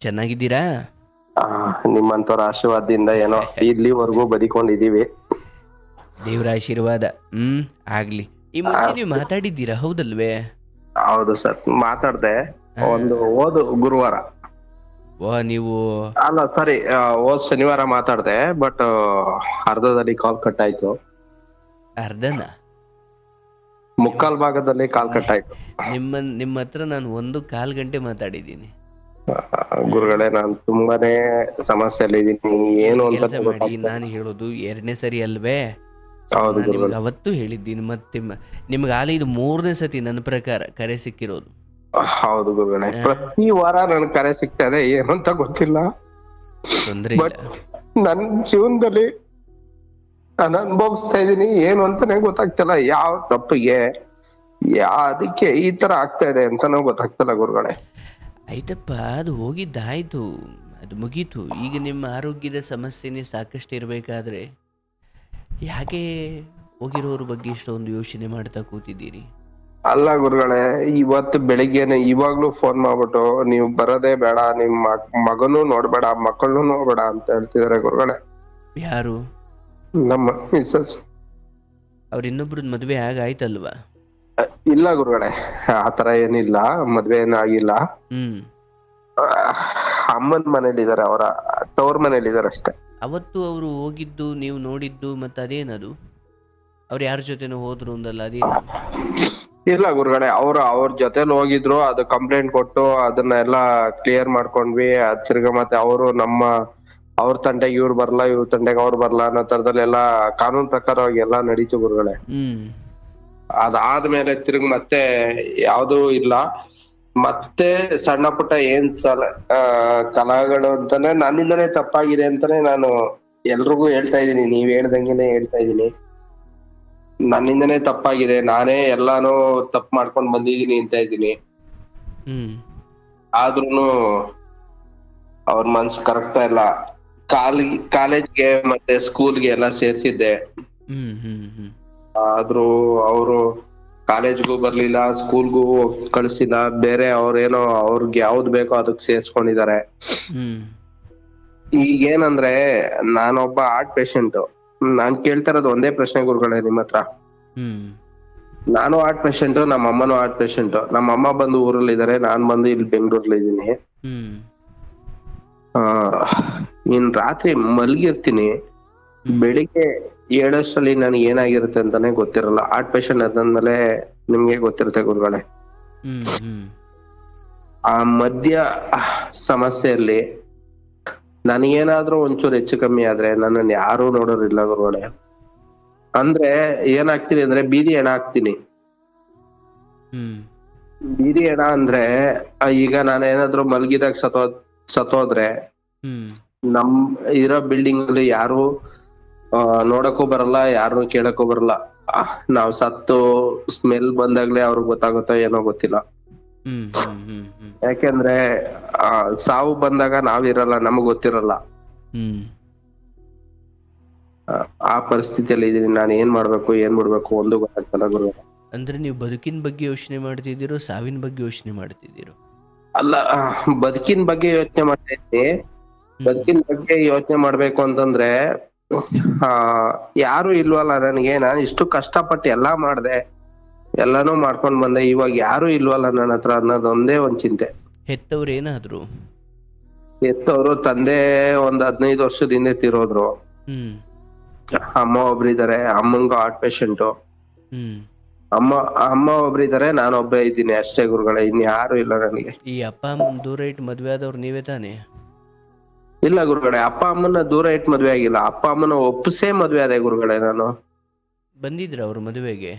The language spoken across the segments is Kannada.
ಚೆನ್ನಾಗಿದ್ದೀರಾ? ನಿಮ್ಮಂತವ್ರ ಆಶೀರ್ವಾದದಿಂದ ಏನೋ ಇಲ್ಲಿವರೆಗೂ ಬದಿಕೊಂಡಿದೀವಿ ದೇವರ ಆಶೀರ್ವಾದ. ಹ್ಮ್ ಆಗ್ಲಿ. ಈ ಮುಂಚೆ ನೀವು ಮಾತಾಡಿದ್ದೀರಾ? ಹೌದಲ್ವೇ? ಹೌದು ಸರ್ ಮಾತಾಡ್ದೆ. ಒಂದು ಓದು ಗುರುವಾರ. ಓ ನೀವು ಅಲ್ಲ ಸರಿ ಹೋದ್ ಶನಿವಾರ ಮಾತಾಡ್ದೆ ಬಟ್ ಅರ್ಧದಲ್ಲಿ ಕಾಲ್ ಕಟ್ ಆಯ್ತು ಅರ್ಧನ? ಮುಕ್ಕಾಲ್ ಭಾಗದಲ್ಲಿ ಕಾಲ್ ಕಟ್ ಆಯ್ತು ನಿಮ್ಮ ನಿಮ್ಮ ಹತ್ರ ನಾನು ಒಂದು ಕಾಲ್ ಗಂಟೆ ಮಾತಾಡಿದ್ದೀನಿ. ಗುರುಗಳೇ ನಾನು ತುಂಬಾನೇ ಸಮಸ್ಯೆಯಲ್ಲಿ ಇದ್ದೀನಿ ಏನು ಅಂತ ಮಾಡಿ ನಾನು ಹೇಳೋದು ಎರಡನೇ ಸರಿ ಅಲ್ವೇ? ಹೌದು ಗುರುಗಳೇ. ಅವತ್ತು ಹೇಳಿದ್ದೀನಿ ಮತ್ತೆ ನಿಮ್ಗೆ ಆಲೆ ಇದು ಮೂರನೇ ಸತಿ ನನ್ನ ಪ್ರಕಾರ ಕರೆ ಸಿಕ್ಕಿರೋದು. ಹೌದು ಗುರುಗಳೇ. ಪ್ರತಿ ವಾರ ನನ್ ಕರೆ ಸಿಗ್ತಾ ಇದೆ ಏನು ಅಂತ ಗೊತ್ತಿಲ್ಲ. ತೊಂದ್ರೆ ನನ್ ಜೀವನದಲ್ಲಿ ನಾನು ಅನುಭವಿಸ್ತಾ ಇದೀನಿ ಏನು ಅಂತಾನೆ ಗೊತ್ತಾಗ್ತಿಲ್ಲ. ಯಾವ ತಪ್ಪಿಗೆ ಯಾ ಅದಕ್ಕೆ ಈ ತರ ಆಗ್ತಾ ಇದೆ ಅಂತಾನೂ ಗೊತ್ತಾಗ್ತಿಲ್ಲ ಗುರುಗಳೇ. ಆಯ್ತಪ್ಪ ಅದು ಹೋಗಿದ್ದಾಯಿತು. ಅದು ಮುಗೀತು. ಈಗ ನಿಮ್ಮ ಆರೋಗ್ಯದ ಸಮಸ್ಯೆನೇ ಸಾಕಷ್ಟು ಇರಬೇಕಾದ್ರೆ ಯಾಕೆ ಹೋಗಿರೋರ ಬಗ್ಗೆ ಇಷ್ಟೊಂದು ಯೋಚನೆ ಮಾಡ್ತಾ ಕೂತಿದ್ದೀರಿ? ಅಲ್ಲ ಗುರುಗಳೇ ಇವತ್ತು ಬೆಳಿಗ್ಗೆನೆ ಇವಾಗ್ಲೂ ಫೋನ್ ಮಾಡ್ಬಿಟ್ಟು ನೀವು ಬರೋದೇ ಬೇಡ ನಿಮ್ಮ ಮಗ್- ಮಗನೂ ನೋಡ್ಬೇಡ ಮಕ್ಕಳನ್ನೂ ನೋಡ್ಬೇಡ ಅಂತ ಹೇಳ್ತಿದಾರೆ ಗುರುಗಳೇ. ಯಾರು? ನಮ್ಮ ಮಿಸ್ಸಸ್. ಅವ್ರ ಇನ್ನೊಬ್ರದ್ದು ಮದುವೆ ಆಗಾಯ್ತಲ್ವಾ? ಇಲ್ಲ ಗುರುಗಳೇ ಆತರ ಏನಿಲ್ಲ ಮದ್ವೆ ಆಗಿಲ್ಲ. ಹ್ಮ್. ಅಮ್ಮನ್ ಮನೇಲಿದ್ದಾರೆ ಅವರ ತವ್ರ ಮನೇಲಿದ್ದಾರೆ ಅಷ್ಟೇ. ಅವತ್ತು ಅವರು ಹೋಗಿದ್ದು ನೀವು ನೋಡಿದ್ದು ಮತ್ತೆ ಅದೇನದು? ಅವ್ರು ಯಾರ ಜೊತೆನೂ ಹೋದ್ರು ಅಂದಲ್ಲ ಅದೇನು ಇಲ್ಲ ಗುರುಗಳೇ ಅವ್ರು ಅವ್ರ ಜೊತೆಲಿ ಹೋಗಿದ್ರು ಅದು ಕಂಪ್ಲೇಂಟ್ ಕೊಟ್ಟು ಅದನ್ನ ಎಲ್ಲ ಕ್ಲಿಯರ್ ಮಾಡ್ಕೊಂಡ್ವಿ ಅದ್ ತಿರ್ಗಾ ಮತ್ತೆ ಅವರು ನಮ್ಮ ಅವ್ರ ತಂಡೆಗೆ ಇವ್ರು ಬರ್ಲಾ ಇವ್ರ ತಂಡೆಗೆ ಅವ್ರು ಬರ್ಲಾ ಅನ್ನೋ ತರದಲ್ಲಿ ಎಲ್ಲಾ ಕಾನೂನು ಪ್ರಕಾರವಾಗಿ ಎಲ್ಲಾ ನಡೀತು ಗುರುಗಳೇ. ಹ್ಮ್. ಅದಾದ್ಮೇಲೆ ತಿರುಗ್ ಮತ್ತೆ ಯಾವ್ದೂ ಇಲ್ಲ. ಮತ್ತೆ ಸಣ್ಣ ಪುಟ್ಟ ಏನ್ ಸಲ ಕಲಾಗಳು ಅಂತಾನೆ ನನ್ನಿಂದನೇ ತಪ್ಪಾಗಿದೆ ಅಂತಾನೆ ನಾನು ಎಲ್ರಿಗೂ ಹೇಳ್ತಾ ಇದೀನಿ ನೀವ್ ಹೇಳ್ದಂಗೆನೆ ಹೇಳ್ತಾ ಇದೀನಿ ನನ್ನಿಂದನೇ ತಪ್ಪಾಗಿದೆ. ನಾನೇ ಎಲ್ಲಾನು ತಪ್ಪು ಮಾಡ್ಕೊಂಡ್ ಬಂದಿದೀನಿ ಅಂತ ಇದೀನಿ ಹ್ಮ್. ಆದ್ರೂನು ಅವ್ರ ಮನ್ಸ್ ಕರಗ್ತಾ ಇಲ್ಲ. ಕಾಲ್ ಕಾಲೇಜ್ಗೆ ಮತ್ತೆ ಸ್ಕೂಲ್ಗೆ ಎಲ್ಲ ಸೇರ್ಸಿದ್ದೆ. ಆದ್ರೂ ಅವರು ಕಾಲೇಜ್ಗೂ ಬರ್ಲಿಲ್ಲ ಸ್ಕೂಲ್ಗೂ ಕಳ್ಸಿಲ್ಲ ಬೇರೆ ಅವ್ರೇನೋ ಅವ್ರಿಗೆ ಯಾವ್ದ್ ಬೇಕೋ ಅದಕ್ ಸೇರ್ಸ್ಕೊಂಡಿದ್ದಾರೆ ಈಗೇನಂದ್ರೆ ನಾನೊಬ್ಬ ಹಾರ್ಟ್ ಪೇಷಂಟ್ ನಾನ್ ಕೇಳ್ತಾ ಇರೋದು ಒಂದೇ ಪ್ರಶ್ನೆ ಗುರುಗಳೇ ನಿಮ್ಮ ಹತ್ರ ನಾನು ಹಾರ್ಟ್ ಪೇಷಂಟ್ ನಮ್ಮ ಅಮ್ಮನೂ ಹಾರ್ಟ್ ಪೇಷಂಟ್ ನಮ್ಮ ಅಮ್ಮ ಬಂದು ಊರಲ್ಲಿ ಇದಾರೆ ನಾನ್ ಬಂದು ಇಲ್ಲಿ ಬೆಂಗಳೂರಲ್ಲಿ ಇದ್ದೀನಿ ಇನ್ ರಾತ್ರಿ ಮಲ್ಗಿರ್ತೀನಿ ಬೆಳಿಗ್ಗೆ ಏಳಷ್ಟರಲ್ಲಿ ನನಗೆ ಏನಾಗಿರುತ್ತೆ ಅಂತಾನೆ ಗೊತ್ತಿರಲ್ಲ. ಹಾರ್ಟ್ ಪೇಷಂಟ್ ಅದಾದ್ಮೇಲೆ ನಿಮ್ಗೆ ಗೊತ್ತಿರುತ್ತೆ ಗುರುಗಳೇ. ಆ ಮಧ್ಯ ಸಮಸ್ಯೆಯಲ್ಲಿ ನನಗೇನಾದ್ರೂ ಒಂಚೂರು ಹೆಚ್ಚು ಕಮ್ಮಿ ಆದ್ರೆ ನನ್ನನ್ನು ಯಾರು ನೋಡೋರಿಲ್ಲ ಗುರುಗಳೇ. ಅಂದ್ರೆ ಏನಾಗ್ತೀನಿ ಅಂದ್ರೆ ಬೀದಿ ಹೆಣ ಹಾಕ್ತೀನಿ. ಹ್ಮ್. ಬೀದಿ ಹೆಣ ಅಂದ್ರೆ ಈಗ ನಾನು ನಾನೇನಾದ್ರೂ ಮಲಗಿದಾಗ ಸತೋ ಸತ್ತೋದ್ರೆ ಹ್ಮ್. ನಮ್ ಇರೋ ಬಿಲ್ಡಿಂಗ್ ಅಲ್ಲಿ ಯಾರು ನೋಡಕ್ಕೂ ಬರಲ್ಲ ಯಾರು ಕೇಳಕ್ಕೂ ಬರಲ್ಲ. ಆ, ನಾವ್ ಸತ್ತು ಸ್ಮೆಲ್ ಬಂದಾಗ್ಲೇ ಅವ್ರಿಗೆ ಗೊತ್ತಾಗುತ್ತೋ ಏನೋ ಗೊತ್ತಿಲ್ಲ. ಯಾಕೆಂದ್ರೆ ಆ, ಸಾವು ಬಂದಾಗ ನಾವಿರಲ್ಲ ನಮಗ್ ಗೊತ್ತಿರಲ್ಲ. ಆ, ಆ ಪರಿಸ್ಥಿತಿಯಲ್ಲಿ ಇದೀನಿ ನಾನು ಏನ್ ಮಾಡ್ಬೇಕು ಏನ್ ಬಿಡ್ಬೇಕು ಒಂದು ಗೊತ್ತಾಗ್ತಲ್ಲ ಗುರು ಅಂದ್ರೆ ನೀವು ಬದುಕಿನ ಬಗ್ಗೆ ಯೋಚನೆ ಮಾಡ್ತಿದ್ದೀರೋ ಸಾವಿನ ಬಗ್ಗೆ ಯೋಚನೆ ಮಾಡ್ತಿದ್ದೀರೋ? ಅಲ್ಲ ಬದುಕಿನ ಬಗ್ಗೆ ಯೋಚನೆ ಮಾಡ್ತಾ ಇದ್ದೀನಿ. ಬದುಕಿನ ಬಗ್ಗೆ ಯೋಚನೆ ಮಾಡ್ಬೇಕು ಅಂತಂದ್ರೆ ಆ ಯಾರು ಇಲ್ವಲ್ಲ ನನಗೆ. ನಾನು ಇಷ್ಟು ಕಷ್ಟಪಟ್ಟು ಎಲ್ಲಾ ಮಾಡ್ದೆ. ಎಲ್ಲಾನು ಮಾಡ್ಕೊಂಡ್ ಬಂದೆ. ಇವಾಗ ಯಾರು ಇಲ್ವಲ್ಲ ನನ್ನ ಹತ್ರ ಅನ್ನೋದೊಂದೇ ಒಂದ್ ಚಿಂತೆ. ಹೆತ್ತವ್ರು ಏನಾದ್ರು? ಎತ್ತವ್ರು ತಂದೆ ಒಂದ್ ಹದಿನೈದು ವರ್ಷದ ಹಿಂದೆ ತಿರೋದ್ರು. ಅಮ್ಮ ಒಬ್ರಿದಾರೆ ಅಮ್ಮಂಗ ಹಾರ್ಟ್ ಪೇಷಂಟ್ ಅಮ್ಮ ಅಮ್ಮ ಒಬ್ರಿದಾರೆ ನಾನು ಒಬ್ಬ ಇದ್ದೀನಿ. ಅಷ್ಟೇ ಗುರುಗಳೇ. ಇನ್ ಯಾರು ಇಲ್ಲ ನನಗೆ. ಈ ಅಪ್ಪ ಅಮ್ಮನ ದೂರ ಇಟ್ಟು ಮದ್ವೆ ಆದವ್ರು ನೀವೇ ತಾನೇ? ಇಲ್ಲ ಗುರುಗಳೇ ಅಪ್ಪ ಅಮ್ಮನ ದೂರ ಇಟ್ಟು ಮದ್ವೆ ಆಗಿಲ್ಲ. ಅಪ್ಪ ಅಮ್ಮನ ಒಪ್ಪಿಸೇ ಮದ್ವೆ ಆದೆ ಗುರುಗಳೇ ನಾನು. ಬಂದಿದ್ರ ಅವ್ರ ಮದುವೆಗೆ?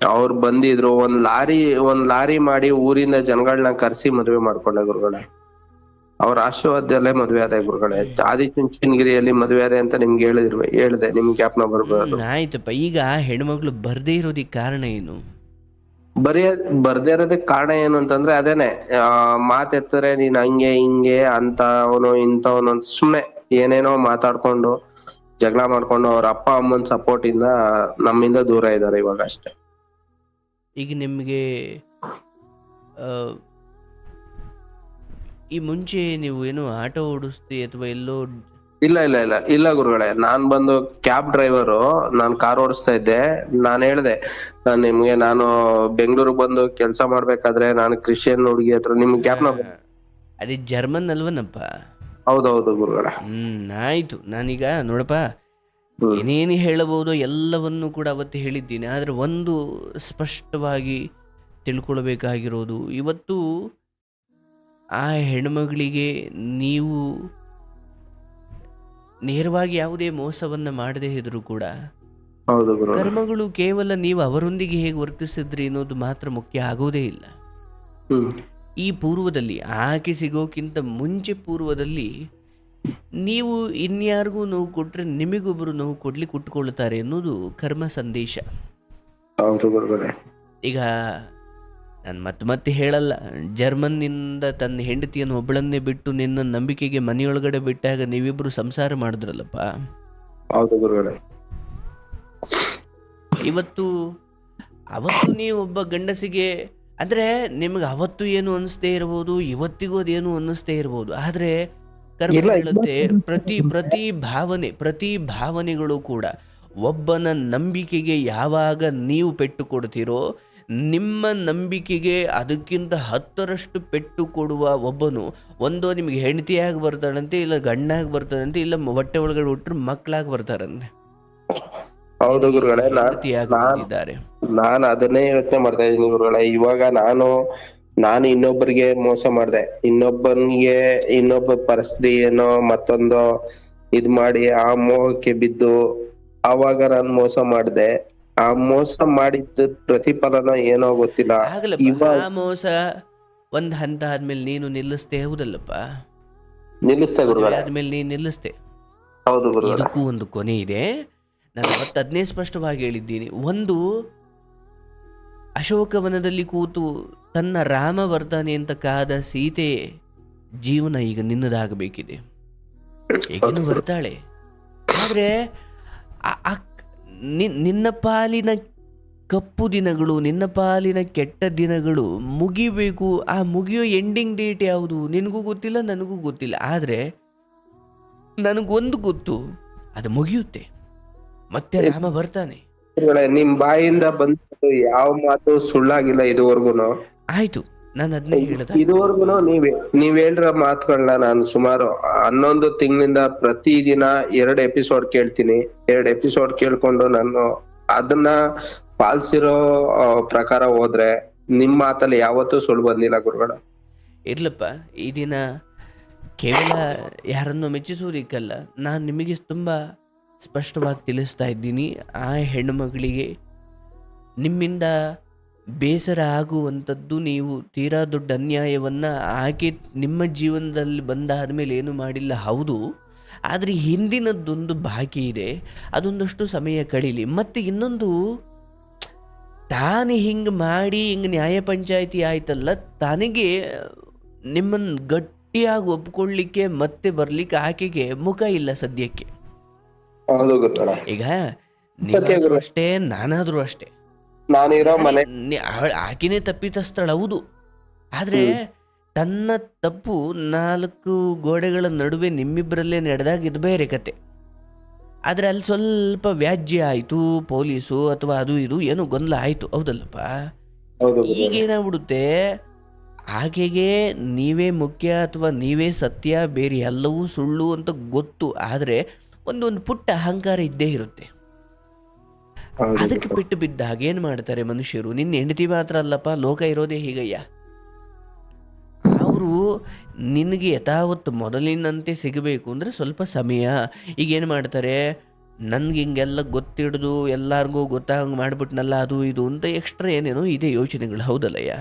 ಅವ್ರು ಬಂದಿದ್ರು. ಒಂದ್ ಲಾರಿ ಒಂದ್ ಲಾರಿ ಮಾಡಿ ಊರಿಂದ ಜನಗಳನ್ನ ಕರ್ಸಿ ಮದ್ವೆ ಮಾಡ್ಕೊಂಡೆ ಗುರುಗಳೇ. ಅವ್ರ ಆಶೀರ್ವಾದದಲ್ಲೇ ಮದ್ವೆ ಆದೆ ಗುರುಗಳೇ. ಆದಿಚುಂಚನಗಿರಿಯಲ್ಲಿ ಮದ್ವೆ ಆದೆ ಅಂತ ನಿಮ್ಗೆ ಹೇಳಿದ್ರು ಹೇಳಿದೆ. ನಿಮ್ ಜ್ಞಾಪನ ಬರ್ಬೋದು. ಆಯ್ತಪ್ಪ. ಈಗ ಹೆಣ್ಮಗ್ಳು ಬರ್ದೇ ಇರೋದಿಕ್ ಕಾರಣ ಏನು? ಬರೀ ಬರ್ದೇ ಇರೋದಕ್ಕೆ ಕಾರಣ ಏನು ಅಂತಂದ್ರೆ ಅದೇನೆ ಮಾತೆತ್ತರೆ ನೀನ್ ಹಂಗೆ, ಹಿಂಗೆ ಅಂತ ಅವನು ಇಂಥವನು ಅಂತ ಸುಮ್ನೆ ಏನೇನೋ ಮಾತಾಡ್ಕೊಂಡು ಜಗಳ ಮಾಡ್ಕೊಂಡು ಅವ್ರ ಅಪ್ಪ, ಅಮ್ಮನ್ ಸಪೋರ್ಟ್ ಇಂದ ನಮ್ಮಿಂದ ದೂರ ಇದ್ದಾರೆ ಇವಾಗ ಅಷ್ಟೇ. ಈಗ ನಿಮಗೆ ಈ ಮುಂಚೆ ನೀವು ಏನು ಆಟೋ ಓಡಿಸ್ತಿ ಅಥವಾ ಎಲ್ಲೋ ಇಲ್ಲ ಇಲ್ಲ ಇಲ್ಲ. ಇಲ್ಲ ಗುರುಗಳೇ ನಾನ್ ಬಂದು ಕ್ಯಾಬ್ ಡ್ರೈವರು ನಾನ್ ಕಾರ್ ಓಡಿಸ್ತಾ ಇದ್ದೆ. ನಾನು ಹೇಳ್ದೆ ನಾನ್ ನಿಮ್ಗೆ ನಾನು ಬೆಂಗಳೂರಿಗೆ ಬಂದು ಕೆಲಸ ಮಾಡ್ಬೇಕಾದ್ರೆ ನಾನು ಕ್ರಿಶ್ಚಿಯನ್ ಹುಡುಗಿ ಹತ್ರ ನಿಮ್ ಕ್ಯಾಬ್ನ? ಅದೇ ಜರ್ಮನ್ ಅಲ್ವನಪ್ಪ? ಹೌದೌದು ಗುರುಗಳ. ಹ್ಮ್ ಆಯ್ತು. ನಾನೀಗ ನೋಡಪ್ಪ. ಏನೇನು ಹೇಳಬಹುದು ಎಲ್ಲವನ್ನು ಕೂಡ ಅವತ್ತು ಹೇಳಿದ್ದೀನಿ. ಆದರೆ ಒಂದು ಸ್ಪಷ್ಟವಾಗಿ ತಿಳ್ಕೊಳ್ಬೇಕಾಗಿರೋದು ಇವತ್ತು ಆ ಹೆಣ್ಮಗಳಿಗೆ ನೀವು ನೇರವಾಗಿ ಯಾವುದೇ ಮೋಸವನ್ನ ಮಾಡದೇ ಇದ್ರೂ ಕೂಡ ಕರ್ಮಗಳು ಕೇವಲ ನೀವು ಅವರೊಂದಿಗೆ ಹೇಗೆ ವರ್ತಿಸಿದ್ರಿ ಅನ್ನೋದು ಮಾತ್ರ ಮುಖ್ಯ ಆಗೋದೇ ಇಲ್ಲ. ಈ ಪೂರ್ವದಲ್ಲಿ ಆಕೆ ಸಿಗೋಕ್ಕಿಂತ ಮುಂಚೆ ಪೂರ್ವದಲ್ಲಿ ನೀವು ಇನ್ಯಾರಿಗೂ ನೋವು ಕೊಟ್ರೆ ನಿಮಗೊಬ್ಬರು ನೋವು ಕೊಡ್ಲಿಕ್ಕೆ ಉಟ್ಕೊಳ್ತಾರೆ ಅನ್ನೋದು ಕರ್ಮ ಸಂದೇಶ. ಈಗ ನಾನು ಮತ್ತೆ ಮತ್ತೆ ಹೇಳಲ್ಲ ಜರ್ಮನ್ನಿಂದ ತನ್ನ ಹೆಂಡತಿಯನ್ನು ಒಬ್ಬಳನ್ನೇ ಬಿಟ್ಟು ನಿನ್ನ ನಂಬಿಕೆಗೆ ಮನೆಯೊಳಗಡೆ ಬಿಟ್ಟಾಗ ನೀವಿಬ್ರು ಸಂಸಾರ ಮಾಡಿದ್ರಲ್ಲಪ್ಪ? ಹೌದು ಗುರುಗಳೇ. ಇವತ್ತು ಅವತ್ತು ನೀವು ಒಬ್ಬ ಗಂಡಸಿಗೆ ಅಂದ್ರೆ ನಿಮ್ಗೆ ಅವತ್ತು ಏನು ಅನ್ನಿಸ್ತೇ ಇರ್ಬೋದು ಇವತ್ತಿಗೂ ಅದೇನು ಅನ್ನಿಸ್ತೇ ಇರ್ಬೋದು ಆದರೆ ಕರ್ಮ ಹೇಳುತ್ತೆ ಪ್ರತಿ ಪ್ರತಿ ಭಾವನೆ ಪ್ರತಿ ಭಾವನೆಗಳು ಕೂಡ ಒಬ್ಬನ ನಂಬಿಕೆಗೆ ಯಾವಾಗ ನೀವು ಪೆಟ್ಟು ಕೊಡ್ತೀರೋ ನಿಮ್ಮ ನಂಬಿಕೆಗೆ ಅದಕ್ಕಿಂತ ಹತ್ತರಷ್ಟು ಪೆಟ್ಟು ಕೊಡುವ ಒಬ್ಬನು ಒಂದು ನಿಮಗೆ ಹೆಂಡತಿಯಾಗಿ ಬರ್ತಾನಂತೆ ಇಲ್ಲ ಗಂಡಾಗಿ ಬರ್ತಾನಂತೆ ಇಲ್ಲ ಹೊಟ್ಟೆ ಒಳಗಡೆ ಹುಟ್ಟರು ಮಕ್ಕಳಾಗಿ ಬರ್ತಾರಂತೆ. ಹೌದು ಗುರುಗಳೇ ನಾನ್ ಅದನ್ನೇ ಯೋಚನೆ ಮಾಡ್ತಾ ಇದ್ದೀನಿ ಗುರುಗಳೇ. ಇವಾಗ ನಾನು ನಾನು ಇನ್ನೊಬ್ಬರಿಗೆ ಮೋಸ ಮಾಡಿದೆ. ಇನ್ನೊಬ್ಬನಿಗೆ ಇನ್ನೊಬ್ಬ ಪರಿಸ್ಥಿತಿ ಏನೋ ಮತ್ತೊಂದು ಇದ್ ಮಾಡಿ ಆ ಮೋಹಕ್ಕೆ ಬಿದ್ದು ಅವಾಗ ನಾನು ಮೋಸ ಮಾಡ್ದೆ. ಆ ಮೋಸ ಮಾಡಿದ್ದ ಪ್ರತಿಫಲನ ಏನೋ ಗೊತ್ತಿಲ್ಲ. ಆ ಮೋಸ ಒಂದ್ ಹಂತ ಆದ್ಮೇಲೆ ನೀನು ನಿಲ್ಲಿಸ್ತೆ ಹೌದಲ್ಲಪ್ಪ? ನಿಲ್ಲಿಸ್ತೆ ಗುರುಗಳೇ. ಆದ್ಮೇಲೆ ನೀನು ನಿಲ್ಲಿಸ್ತೆ ಹೌದು ಗುರುಗಳೇ. ಇದಕ್ಕೂ ಒಂದು ಕೊನೆ ಇದೆ. ನಾನು ಮತ್ತೆ ಅದನ್ನೇ ಸ್ಪಷ್ಟವಾಗಿ ಹೇಳಿದ್ದೀನಿ. ಒಂದು ಅಶೋಕವನದಲ್ಲಿ ಕೂತು ತನ್ನ ರಾಮ ಬರ್ತಾನೆ ಅಂತ ಕಾದ ಸೀತೆ ಜೀವನ ಈಗ ನಿನ್ನದಾಗಬೇಕಿದೆ. ಈಗೇನು ಬರ್ತಾಳೆ. ಆದ್ರೆ ಆ- ನಿನ್ನ ಪಾಲಿನ ಕಪ್ಪು ದಿನಗಳು ನಿನ್ನ ಪಾಲಿನ ಕೆಟ್ಟ ದಿನಗಳು ಮುಗಿಬೇಕು. ಆ ಮುಗಿಯೋ ಎಂಡಿಂಗ್ ಡೇಟ್ ಯಾವುದು? ನಿನಗೂ ಗೊತ್ತಿಲ್ಲ ನನಗೂ ಗೊತ್ತಿಲ್ಲ. ಆದರೆ ನನಗೊಂದು ಗೊತ್ತು. ಅದು ಮುಗಿಯುತ್ತೆ. ಮತ್ತೆ ರಾಮ ಬರ್ತಾನೆ. ನಿಮ್ ಬಾಯಿಂದ ಬಂದ ಯಾವ ಮಾತು ಸುಳ್ಳಾಗಿಲ್ಲ ಇದುವರೆಗೂ. ಆಯ್ತು. ನಾನು ಅದನ್ನೇ ಹೇಳಿದೆ? ಇದುವರೆಗೂ ನೀವ್ ನೀವ್ ಹೇಳ್ರ ಮಾತುಗಳನ್ನ ನಾನು ಸುಮಾರು ಹನ್ನೊಂದು ತಿಂಗಳಿಂದ ಪ್ರತಿದಿನ ಎರಡ್ ಎಪಿಸೋಡ್ ಕೇಳ್ತೀನಿ. ಎರಡ್ ಎಪಿಸೋಡ್ ಕೇಳ್ಕೊಂಡು ನಾನು ಅದನ್ನ ಪಾಲಿಸಿರೋ ಪ್ರಕಾರ ಹೋದ್ರೆ ನಿಮ್ಮ ಮಾತಲ್ಲಿ ಯಾವತ್ತೂ ಸುಳ್ಳು ಬಂದಿಲ್ಲ ಗುರುಗಳ. ಇರ್ಲಪ್ಪ ಈ ದಿನ ಕೇವಲ ಯಾರನ್ನು ಮೆಚ್ಚಿಸುವುದಕ್ಕಲ್ಲ ನಾನು ನಿಮಗೆ ತುಂಬ ಸ್ಪಷ್ಟವಾಗಿ ತಿಳಿಸ್ತಾ ಇದ್ದೀನಿ. ಆ ಹೆಣ್ಣು ಮಗಳಿಗೆ ನಿಮ್ಮಿಂದ ಬೇಸರ ಆಗುವಂಥದ್ದು ನೀವು ತೀರಾ ದೊಡ್ಡ ಅನ್ಯಾಯವನ್ನು ಆಕೆ ನಿಮ್ಮ ಜೀವನದಲ್ಲಿ ಬಂದಾದ ಮೇಲೆ ಏನು ಮಾಡಿಲ್ಲ? ಹೌದು. ಆದರೆ ಹಿಂದಿನದ್ದೊಂದು ಬಾಕಿ ಇದೆ. ಅದೊಂದಷ್ಟು ಸಮಯ ಕಳೀಲಿ. ಮತ್ತು ಇನ್ನೊಂದು ತಾನು ಹಿಂಗೆ ಮಾಡಿ ಹಿಂಗೆ ನ್ಯಾಯ ಪಂಚಾಯಿತಿ ಆಯ್ತಲ್ಲ ತನಗೆ ನಿಮ್ಮನ್ನು ಗಟ್ಟಿಯಾಗಿ ಒಪ್ಕೊಳ್ಳಿಕ್ಕೆ ಮತ್ತೆ ಬರಲಿಕ್ಕೆ ಆಕೆಗೆ ಮುಖ ಇಲ್ಲ ಸದ್ಯಕ್ಕೆ. ಈಗ ಗುರು. ಅಷ್ಟೇ ನಾನಾದರೂ ಅಷ್ಟೇ. ನಾನಿರೋ ಮನೆ ಆಕೆನೇ ತಪ್ಪಿತಸ್ಥಳ ಹೌದು. ಆದ್ರೆ ತನ್ನ ತಪ್ಪು ನಾಲ್ಕು ಗೋಡೆಗಳ ನಡುವೆ ನಿಮ್ಮಿಬ್ಬರಲ್ಲೇ ನಡೆದಾಗ ಇದು ಬೇರೆ ಕತೆ. ಆದರೆ ಅಲ್ಲಿ ಸ್ವಲ್ಪ ವ್ಯಾಜ್ಯ ಆಯಿತು ಪೊಲೀಸು ಅಥವಾ ಅದು ಇದು ಏನೋ ಗೊಂದಲ ಆಯಿತು ಹೌದಲ್ಲಪ್ಪ. ಈಗೇನಾಗ್ಬಿಡುತ್ತೆ? ಆಕೆಗೆ ನೀವೇ ಮುಖ್ಯ ಅಥವಾ ನೀವೇ ಸತ್ಯ ಬೇರೆ ಎಲ್ಲವೂ ಸುಳ್ಳು ಅಂತ ಗೊತ್ತು. ಆದರೆ ಒಂದೊಂದು ಪುಟ್ಟ ಅಹಂಕಾರ ಇದ್ದೇ ಇರುತ್ತೆ. ಅದಕ್ಕೆ. ಬಿಟ್ಟು ಬಿದ್ದಾಗ ಏನ್ ಮಾಡ್ತಾರೆ ಮನುಷ್ಯರು? ನಿನ್ನ ಹೆಂಡತಿ ಮಾತ್ರ ಅಲ್ಲಪ್ಪ ಲೋಕ ಇರೋದೇ ಹೀಗಯ್ಯ. ಅವರು ನಿನಗೆ ಯಥಾವತ್ತು ಮೊದಲಿನಂತೆ ಸಿಗಬೇಕು ಅಂದರೆ ಸ್ವಲ್ಪ ಸಮಯ. ಈಗ ಏನು ಮಾಡ್ತಾರೆ? ನನಗೆ ಹಿಂಗೆಲ್ಲ ಗೊತ್ತಿಡ್ದು ಎಲ್ಲರಿಗೂ ಗೊತ್ತಾಗಂಗೆ ಮಾಡಿಬಿಟ್ನಲ್ಲ ಅದು ಇದು ಅಂತ ಎಕ್ಸ್ಟ್ರಾ ಏನೇನೋ ಇದೆ ಯೋಚನೆಗಳು ಹೌದಲ್ಲಯ್ಯ.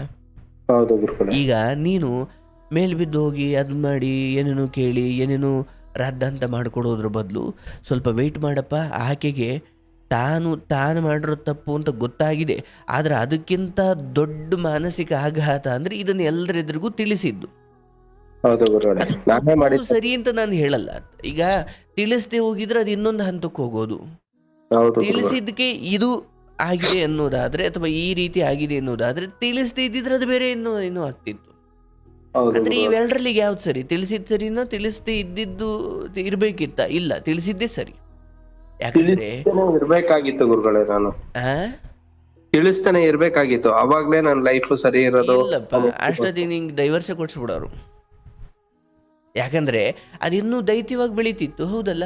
ಈಗ ನೀನು ಮೇಲ್ ಬಿದ್ದು ಹೋಗಿ ಅದು ಮಾಡಿ ಏನೇನೋ ಕೇಳಿ ಏನೇನೋ ರದ್ದಂತ ಮಾಡಿಕೊಡೋದ್ರ ಬದಲು ಸ್ವಲ್ಪ ವೆಯ್ಟ್ ಮಾಡಪ್ಪ ಆಕೆಗೆ ತಾನು ತಾನು ಮಾಡಿರೋ ತಪ್ಪು ಅಂತ ಗೊತ್ತಾಗಿದೆ. ಆದರೆ ಅದಕ್ಕಿಂತ ದೊಡ್ಡ ಮಾನಸಿಕ ಆಘಾತ ಅಂದರೆ ಇದನ್ನು ಎಲ್ಲರೆದುರಿಗೂ ತಿಳಿಸಿದ್ದು. ಸರಿ ಅಂತ ನಾನು ಹೇಳಲ್ಲ. ಈಗ ತಿಳಿಸದೆ ಹೋಗಿದ್ರೆ ಅದು ಇನ್ನೊಂದು ಹಂತಕ್ಕೆ ಹೋಗೋದು. ತಿಳಿಸಿದ್ಕೆ ತಿಳಿಸಿದ್ದಕ್ಕೆ ಇದು ಆಗಿದೆ ಅನ್ನೋದಾದ್ರೆ ಅಥವಾ ಈ ರೀತಿ ಆಗಿದೆ ಅನ್ನೋದಾದ್ರೆ ತಿಳಿಸದೆ ಇದ್ದಿದ್ರೆ ಅದು ಬೇರೆ ಇನ್ನೂ ಏನೋ ಆಗ್ತಿತ್ತು. ಅಂದ್ರೆ ಇವೆಲ್ಲರಲ್ಲಿ ಯಾವ್ದು ಸರಿ? ತಿಳಿಸಿದ್ ಸರಿನೋ ತಿಳಿಸದೆ ಇದ್ದಿದ್ದು ಇರ್ಬೇಕಿತ್ತ? ಇಲ್ಲ ತಿಳಿಸಿದ್ದೇ ಸರಿ. ಯಾಕಂದ್ರೆ ಇರ್ಬೇಕಾಗಿತ್ತು ಗುರುಗಳೇ ನಾನು. ತಿಳಿಸ್ತಾನೆ ಇರ್ಬೇಕಾಗಿತ್ತು. ಅವಾಗ್ಲೇ ನನ್ನ ಲೈಫ್ ಸರಿ ಇರೋದು. ಇಲ್ಲಪ್ಪ ಅಷ್ಟೊತ್ತಿಗೆ ನಿಂಗೆ ಡೈವರ್ಸೇ ಕೊಡ್ಸ್ಬಿಡೋರು. ಯಾಕಂದ್ರೆ ಅದಿನ್ನೂ ದೈತ್ಯವಾಗಿ ಬೆಳೀತಿತ್ತು ಹೌದಲ್ಲ?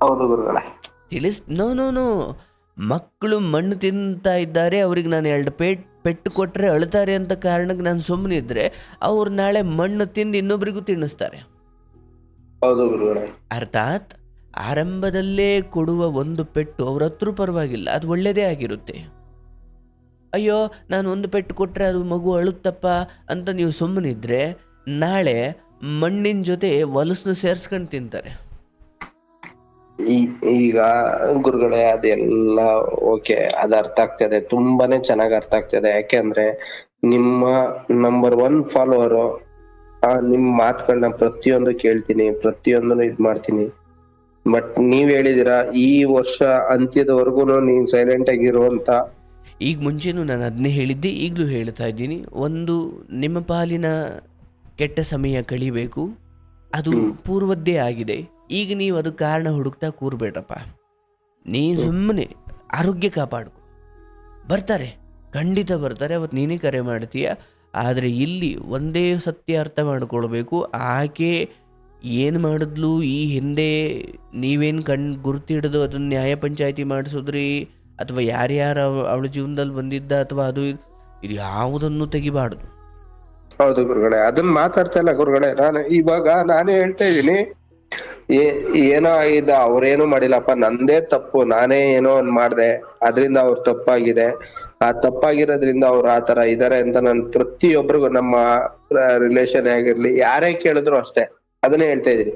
ಹೌದು ಗುರುಗಳೇ. ತಿಳಿಸ್ ನೋ ನೋ ನೋ ಮಕ್ಕಳು ಮಣ್ಣು ತಿಂತಾ ಇದ್ದಾರೆ ಅವ್ರಿಗೆ ನಾನು ಎರಡು ಪೇಟ್ ಪೆಟ್ಟು ಕೊಟ್ಟರೆ ಅಳ್ತಾರೆ ಅಂತ ಕಾರಣಕ್ಕೆ ನಾನು ಸುಮ್ಮನೆ ಇದ್ರೆ ಅವ್ರು ನಾಳೆ ಮಣ್ಣು ತಿಂದು ಇನ್ನೊಬ್ರಿಗೂ ತಿನ್ನಿಸ್ತಾರೆ. ಹೌದು ಗುರುಗಳೇ. ಅರ್ಥಾತ್ ಆರಂಭದಲ್ಲೇ ಕೊಡುವ ಒಂದು ಪೆಟ್ಟು ಅವ್ರ ಹತ್ರ ಪರವಾಗಿಲ್ಲ, ಅದು ಒಳ್ಳೆಯದೇ ಆಗಿರುತ್ತೆ. ಅಯ್ಯೋ, ನಾನು ಒಂದು ಪೆಟ್ಟು ಕೊಟ್ಟರೆ ಅದು ಮಗು ಅಳುತ್ತಪ್ಪ ಅಂತ ನೀವು ಸುಮ್ಮನಿದ್ರೆ ನಾಳೆ ಮಣ್ಣಿನ ಜೊತೆ ಹೊಲಸನ್ನು ಸೇರಿಸ್ಕೊಂಡು ತಿಂತಾರೆ. ಈಗ ಗುರುಗಳೇ, ಅದೆಲ್ಲ ಓಕೆ, ಅದು ಅರ್ಥ ಆಗ್ತದೆ. ತುಂಬಾನೇ ಚೆನ್ನಾಗಿ ಅರ್ಥ ಆಗ್ತದೆ. ಯಾಕೆಂದ್ರೆ ನಿಮ್ಮ ನಂಬರ್ ಒನ್ ಫಾಲೋವರು ನಿಮ್ ಮಾತುಗಳನ್ನ ಪ್ರತಿಯೊಂದು ಕೇಳ್ತೀನಿ, ಪ್ರತಿಯೊಂದನ್ನು ಇದ್ ಮಾಡ್ತೀನಿ ಬಟ್ ನೀವ್ ಹೇಳಿದಿರಾ ಈ ವರ್ಷ ಅಂತ್ಯದವರೆಗೂ ನೀನ್ ಸೈಲೆಂಟ್ ಆಗಿರುವಂತ ಈಗ ಮುಂಚೆನೂ ನಾನು ಅದನ್ನೇ ಹೇಳಿದ್ದೆ ಈಗಲೂ ಹೇಳ್ತಾ ಇದ್ದೀನಿ. ಒಂದು ನಿಮ್ಮ ಪಾಲಿನ ಕೆಟ್ಟ ಸಮಯ ಕಳಿಬೇಕು. ಅದು ಪೂರ್ವದ್ದೇ ಆಗಿದೆ. ಈಗ ನೀವು ಅದು ಕಾರಣ ಹುಡುಕ್ತಾ ಕೂರ್ಬೇಡ್ರಪ್ಪ ನೀನು ಸುಮ್ಮನೆ ಆರೋಗ್ಯ ಕಾಪಾಡ್ಕೊ. ಬರ್ತಾರೆ ಖಂಡಿತ ಬರ್ತಾರೆ ಅವತ್ತು ನೀನೇ ಕರೆ ಮಾಡ್ತೀಯ. ಆದರೆ ಇಲ್ಲಿ ಒಂದೇ ಸತ್ಯ ಅರ್ಥ ಮಾಡಿಕೊಳ್ಬೇಕು. ಆಕೆ ಏನು ಮಾಡಿದ್ಲು? ಈ ಹಿಂದೆ ನೀವೇನು ಕಣ್ ಗುರುತಿಡ್ದು ಅದನ್ನು ನ್ಯಾಯ ಪಂಚಾಯಿತಿ ಮಾಡಿಸಿದ್ರಿ? ಅಥವಾ ಯಾರ್ಯಾರು ಅವಳ ಜೀವನದಲ್ಲಿ ಬಂದಿದ್ದ ಅಥವಾ ಅದು ಇದು- ಯಾವುದನ್ನು ತೆಗಿಬಾರ್ದು? ಹೌದು ಗುರುಗಳೇ ಅದನ್ನ ಮಾತಾಡ್ತಾ ಇಲ್ಲ ಗುರುಗಳೇ. ನಾನು ಇವಾಗ ನಾನೇ ಹೇಳ್ತಾ ಇದ್ದೀನಿ. ಏನೋ ಆಗಿದ್ದ ಅವ್ರೇನು ಮಾಡಿಲ್ಲಪ್ಪ, ನಂದೇ ತಪ್ಪು, ನಾನೇ ಏನೋ ಒಂದ್ ಮಾಡ್ದೆ. ಅದರಿಂದ ಅವ್ರ ತಪ್ಪಾಗಿದೆ. ಆ ತಪ್ಪಾಗಿರೋದ್ರಿಂದ ಅವ್ರು ಆತರ ಇದಾರೆ ಅಂತ ನಾನು ಪ್ರತಿಯೊಬ್ಬರಿಗೂ ನಮ್ಮ ರಿಲೇಷನ್ ಆಗಿರ್ಲಿ, ಯಾರೇ ಕೇಳಿದ್ರು ಅಷ್ಟೇ. ಅದನ್ನೇ ಹೇಳ್ತಾ ಇದೀನಿ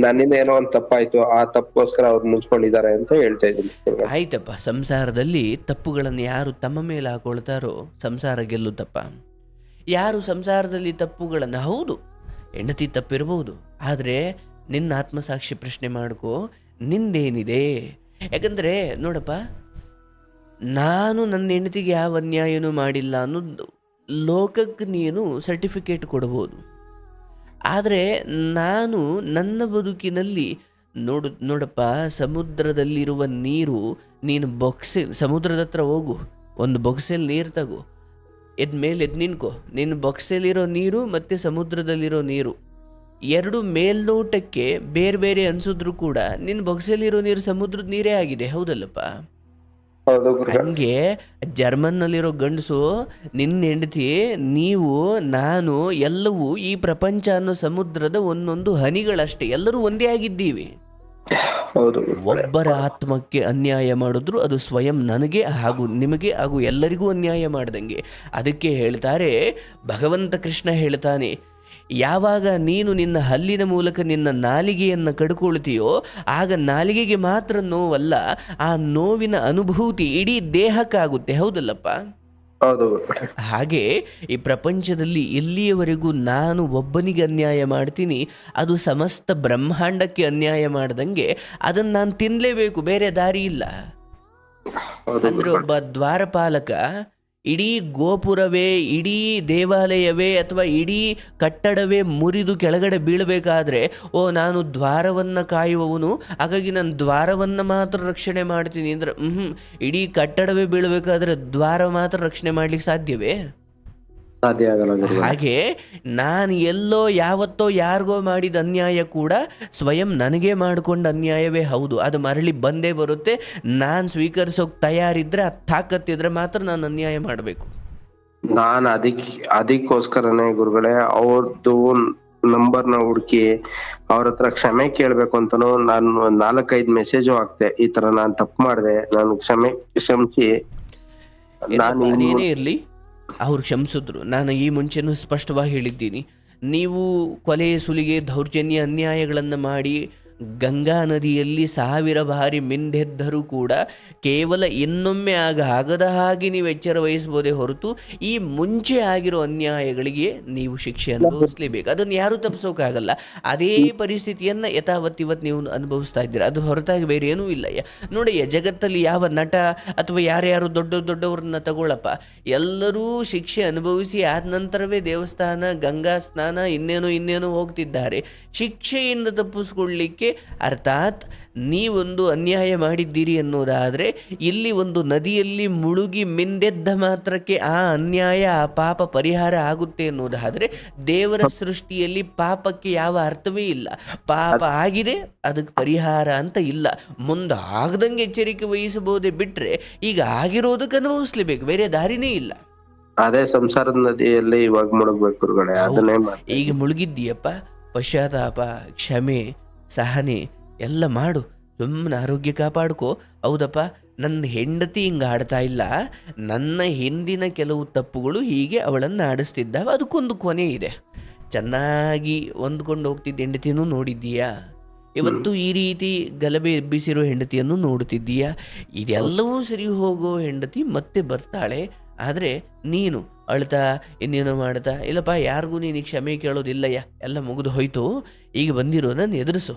ನನ್ನಿಂದ ಏನೋ ಒಂದ್ ತಪ್ಪಾಯ್ತು, ಆ ತಪ್ಪಗೋಸ್ಕರ ಅವ್ರು ಮುನ್ಸ್ಕೊಂಡಿದ್ದಾರೆ ಅಂತ ಹೇಳ್ತಾ ಗುರುಗಳೇ. ಆಯ್ತಪ್ಪ, ಸಂಸಾರದಲ್ಲಿ ತಪ್ಪುಗಳನ್ನು ಯಾರು ತಮ್ಮ ಮೇಲೆ ಹಾಕೊಳ್ತಾರೋ ಸಂಸಾರ ಗೆಲ್ಲುತ್ತಪ್ಪ. ಯಾರು ಸಂಸಾರದಲ್ಲಿ ತಪ್ಪುಗಳನ್ನು, ಹೌದು, ಹೆಂಡತಿ ತಪ್ಪಿರಬಹುದು ಆದರೆ ನಿನ್ನ ಆತ್ಮಸಾಕ್ಷಿ ಪ್ರಶ್ನೆ ಮಾಡ್ಕೋ, ನಿಂದೇನಿದೆ? ಯಾಕಂದರೆ, ನೋಡಪ್ಪ, ನಾನು ನನ್ನ ಹೆಂಡತಿಗೆ ಯಾವ ಅನ್ಯಾಯನೂ ಮಾಡಿಲ್ಲ ಅನ್ನೋದು ಲೋಕಕ್ಕೆ ನೀನು ಸರ್ಟಿಫಿಕೇಟ್ ಕೊಡ್ಬೋದು. ಆದರೆ ನಾನು ನನ್ನ ಬದುಕಿನಲ್ಲಿ ನೋಡು, ನೋಡಪ್ಪ, ಸಮುದ್ರದಲ್ಲಿರುವ ನೀರು, ನೀನು ಬೊಕ್ಸೆ, ಸಮುದ್ರದ ಹತ್ರ ಹೋಗು, ಒಂದು ಬೊಕ್ಸೆಲ್ ನೀರು ತಗೋ. ಎದ್ ಮೇಲೆ ಎದ್ ನಿನ್ಕೋ ನಿನ್ನ ಬೊಕ್ಸೆಲಿರೋ ನೀರು ಮತ್ತು ಸಮುದ್ರದಲ್ಲಿರೋ ನೀರು. ಎರಡು ಮೇಲ್ನೋಟಕ್ಕೆ ಬೇರೆ ಬೇರೆ ಅನ್ಸಿದ್ರೂ ಕೂಡ ನಿನ್ನ ಬೊಕ್ಸೆಲಿರೋ ನೀರು ಸಮುದ್ರದ ನೀರೇ ಆಗಿದೆ, ಹೌದಲ್ಲಪ್ಪ? ಹೌದು. ಜರ್ಮನ್ ನಲ್ಲಿರೋ ಜರ್ಮನ್ನಲ್ಲಿರೋ ಗಂಡಸು ನಿನ್ನ ಹೆಂಡತಿ ನೀವು ನಾನು ಎಲ್ಲವೂ ಈ ಪ್ರಪಂಚ ಅನ್ನೋ ಸಮುದ್ರದ ಒಂದೊಂದು ಹನಿಗಳಷ್ಟೇ. ಎಲ್ಲರೂ ಒಂದೇ ಆಗಿದ್ದೀವಿ. ಒಬ್ಬರ ಆತ್ಮಕ್ಕೆ ಅನ್ಯಾಯ ಮಾಡಿದ್ರು ಅದು ಸ್ವಯಂ ನನಗೆ ಹಾಗೂ ನಿಮಗೆ ಹಾಗೂ ಎಲ್ಲರಿಗೂ ಅನ್ಯಾಯ ಮಾಡ್ದಂಗೆ. ಅದಕ್ಕೆ ಹೇಳ್ತಾರೆ ಭಗವಂತ ಕೃಷ್ಣ ಹೇಳ್ತಾನೆ ಯಾವಾಗ ನೀನು ನಿನ್ನ ಹಲ್ಲಿನ ಮೂಲಕ ನಿನ್ನ ನಾಲಿಗೆಯನ್ನು ಕಡ್ಕೊಳ್ತೀಯೋ ಆಗ ನಾಲಿಗೆಗೆ ಮಾತ್ರ ನೋವಲ್ಲ ಆ ನೋವಿನ ಅನುಭೂತಿ ಇಡೀ ದೇಹಕ್ಕಾಗುತ್ತೆ ಹೌದಲ್ಲಪ್ಪ? ಹೌದು. ಹಾಗೆ ಈ ಪ್ರಪಂಚದಲ್ಲಿ ಎಲ್ಲಿಯವರೆಗೂ ನಾನು ಒಬ್ಬನಿಗೆ ಅನ್ಯಾಯ ಮಾಡ್ತೀನಿ ಅದು ಸಮಸ್ತ ಬ್ರಹ್ಮಾಂಡಕ್ಕೆ ಅನ್ಯಾಯ ಮಾಡ್ದಂಗೆ ಅದನ್ನು ನಾನು ತಿನ್ನಲೇಬೇಕು ಬೇರೆ ದಾರಿ ಇಲ್ಲ. ಅಂದ್ರೆ ಒಬ್ಬ ದ್ವಾರಪಾಲಕ ಇಡೀ ಗೋಪುರವೇ, ಇಡೀ ದೇವಾಲಯವೇ ಅಥವಾ ಇಡೀ ಕಟ್ಟಡವೇ ಮುರಿದು ಕೆಳಗಡೆ ಬೀಳಬೇಕಾದ್ರೆ, ಓ, ನಾನು ದ್ವಾರವನ್ನು ಕಾಯುವವನು, ಹಾಗಾಗಿ ನಾನು ದ್ವಾರವನ್ನು ಮಾತ್ರ ರಕ್ಷಣೆ ಮಾಡ್ತೀನಿ. ಅಂದ್ರೆ ಹ್ಞೂ ಇಡೀ ಕಟ್ಟಡವೇ ಬೀಳಬೇಕಾದ್ರೆ ದ್ವಾರ ಮಾತ್ರ ರಕ್ಷಣೆ ಮಾಡ್ಲಿಕ್ಕೆ ಸಾಧ್ಯವೇ? ಸಾಧ್ಯ ಆಗಲ್ಲ ಹಾಗೆ ನಾನು ಎಲ್ಲೋ ಯಾವತ್ತೋ ಯಾರಿಗೋ ಮಾಡಿದ ಅನ್ಯಾಯ ಕೂಡ ಸ್ವಯಂ ನನಗೆ ಮಾಡಿಕೊಂಡ ಅನ್ಯಾಯವೇ ಹೌದು. ಅದು ಮರಳಿ ಬಂದೇ ಬರುತ್ತೆ. ನಾನು ಸ್ವೀಕರಿಸೋಕೆ ತಯಾರಿದ್ರೆ ಆ ತಾಕತ್ತಿದ್ರೆ ಮಾತ್ರ ನಾನು ಅನ್ಯಾಯ ಮಾಡಬೇಕು. ನಾನ್ ಅದಕ್ ಅದಕ್ಕೋಸ್ಕರನೇ ಗುರುಗಳೇ ಅವ್ರದ್ದು ನಂಬರ್ನ ಹುಡುಕಿ ಅವ್ರ ಹತ್ರ ಕ್ಷಮೆ ಕೇಳ್ಬೇಕು ಅಂತಾನು ನಾನು ನಾಲ್ಕೈದು ಮೆಸೇಜು ಹಾಕ್ದೆ ಈ ತರ ನಾನು ತಪ್ಪು ಮಾಡಿದೆ. ನಾನು ಕ್ಷಮೆ ಕ್ಷಮಿಸಿ. ನಾನು ಇರಲಿ? ಅವ್ರು ಕ್ಷಮಿಸಿದ್ರು. ನಾನು ಈ ಮುಂಚೆನೂ ಸ್ಪಷ್ಟವಾಗಿ ಹೇಳಿದ್ದೀನಿ. ನೀವು ಕೊಲೆ ಸುಲಿಗೆ ದೌರ್ಜನ್ಯ ಅನ್ಯಾಯಗಳನ್ನು ಮಾಡಿ ಗಂಗಾ ನದಿಯಲ್ಲಿ ಸಾವಿರ ಬಾರಿ ಮಿಂದೆದ್ದರೂ ಕೂಡ ಕೇವಲ ಇನ್ನೊಮ್ಮೆ ಆಗ ಆಗದ ಹಾಗೆ ನೀವು ಎಚ್ಚರ ವಹಿಸಬಹುದೇ ಹೊರತು ಈ ಮುಂಚೆ ಆಗಿರೋ ಅನ್ಯಾಯಗಳಿಗೆ ನೀವು ಶಿಕ್ಷೆ ಅನುಭವಿಸ್ಲೇಬೇಕು. ಅದನ್ನು ಯಾರೂ ತಪ್ಪಿಸೋಕ್ಕಾಗಲ್ಲ. ಅದೇ ಪರಿಸ್ಥಿತಿಯನ್ನು ಯಥಾವತ್ ಇವತ್ತು ನೀವು ಅನುಭವಿಸ್ತಾ ಇದ್ದೀರಾ. ಅದು ಹೊರತಾಗಿ ಬೇರೆ ಏನೂ ಇಲ್ಲ ನೋಡಿ ಜಗತ್ತಲ್ಲಿ ಯಾವ ನಟ ಅಥವಾ ಯಾರ್ಯಾರು ದೊಡ್ಡ ದೊಡ್ಡವ್ರನ್ನ ತಗೊಳ್ಳಪ್ಪ ಎಲ್ಲರೂ ಶಿಕ್ಷೆ ಅನುಭವಿಸಿ ಆದ ನಂತರವೇ ದೇವಸ್ಥಾನ, ಗಂಗಾ ಸ್ನಾನ ಇನ್ನೇನೋ ಇನ್ನೇನೋ ಹೋಗ್ತಿದ್ದಾರೆ. ಶಿಕ್ಷೆಯಿಂದ ತಪ್ಪಿಸ್ಕೊಳ್ಳಿಕ್ಕೆ ಅರ್ಥಾತ್ ನೀವೊಂದು ಅನ್ಯಾಯ ಮಾಡಿದ್ದೀರಿ ಅನ್ನೋದಾದರೆ ಇಲ್ಲಿ ಒಂದು ನದಿಯಲ್ಲಿ ಮುಳುಗಿ ಮಿಂದೆದ್ದ ಮಾತ್ರಕ್ಕೆ ಆ ಅನ್ಯಾಯ ಆ ಪಾಪ ಪರಿಹಾರ ಆಗುತ್ತೆ ಅನ್ನೋದಾದರೆ ದೇವರ ಸೃಷ್ಟಿಯಲ್ಲಿ ಪಾಪಕ್ಕೆ ಯಾವ ಅರ್ಥವೇ ಇಲ್ಲ. ಪಾಪ ಆಗಿದೆ ಅದಕ್ಕೆ ಪರಿಹಾರ ಅಂತ ಇಲ್ಲ. ಮುಂದೆ ಆಗದಂಗೆ ಎಚ್ಚರಿಕೆ ವಹಿಸಬಹುದೇ ಬಿಟ್ಟರೆ ಈಗ ಆಗಿರೋದಕ್ಕೆ ಅನುಭವಿಸ್ಲೇಬೇಕು ಬೇರೆ ದಾರಿನೇ ಇಲ್ಲ. ಅದೇ ಸಂಸಾರದ ನದಿಯಲ್ಲಿ ಇವಾಗ ಮುಳುಗ್ಬೇಕು. ಈಗ ಮುಳುಗಿದ್ದೀಯಪ್ಪ ಪಶ್ಚಾತ್ತಾಪ ಕ್ಷಮೆ ಸಹನೆ, ಎಲ್ಲ ಮಾಡು. ಸುಮ್ಮನೆ ಆರೋಗ್ಯ ಕಾಪಾಡ್ಕೋ. ಹೌದಪ್ಪ ನನ್ನ ಹೆಂಡತಿ ಹಿಂಗೆ ಆಡ್ತಾ ಇಲ್ಲ. ನನ್ನ ಹಿಂದಿನ ಕೆಲವು ತಪ್ಪುಗಳು ಹೀಗೆ ಅವಳನ್ನು ಆಡಿಸ್ತಿದ್ದಾವೆ. ಅದಕ್ಕೊಂದು ಕೊನೆ ಇದೆ. ಚೆನ್ನಾಗಿ ಹೊಂದ್ಕೊಂಡು ಹೋಗ್ತಿದ್ದ ಹೆಂಡತಿನೂ ನೋಡಿದ್ದೀಯಾ? ಇವತ್ತು ಈ ರೀತಿ ಗಲಭೆ ಎಬ್ಬಿಸಿರೋ ಹೆಂಡತಿಯನ್ನು ನೋಡುತ್ತಿದ್ದೀಯಾ? ಇದೆಲ್ಲವೂ ಸರಿ ಹೋಗೋ ಹೆಂಡತಿ ಮತ್ತೆ ಬರ್ತಾಳೆ. ಆದರೆ ನೀನು ಅಳ್ತಾ ಇನ್ನೇನೋ ಮಾಡ್ತಾ ಇಲ್ಲಪ್ಪ ಯಾರಿಗೂ ನೀನು ಕ್ಷಮೆ ಕೇಳೋದಿಲ್ಲಯ್ಯ ಎಲ್ಲ ಮುಗಿದು ಹೋಯ್ತು ಈಗ ಬಂದಿರೋದನ್ನು ಎದುರಿಸು.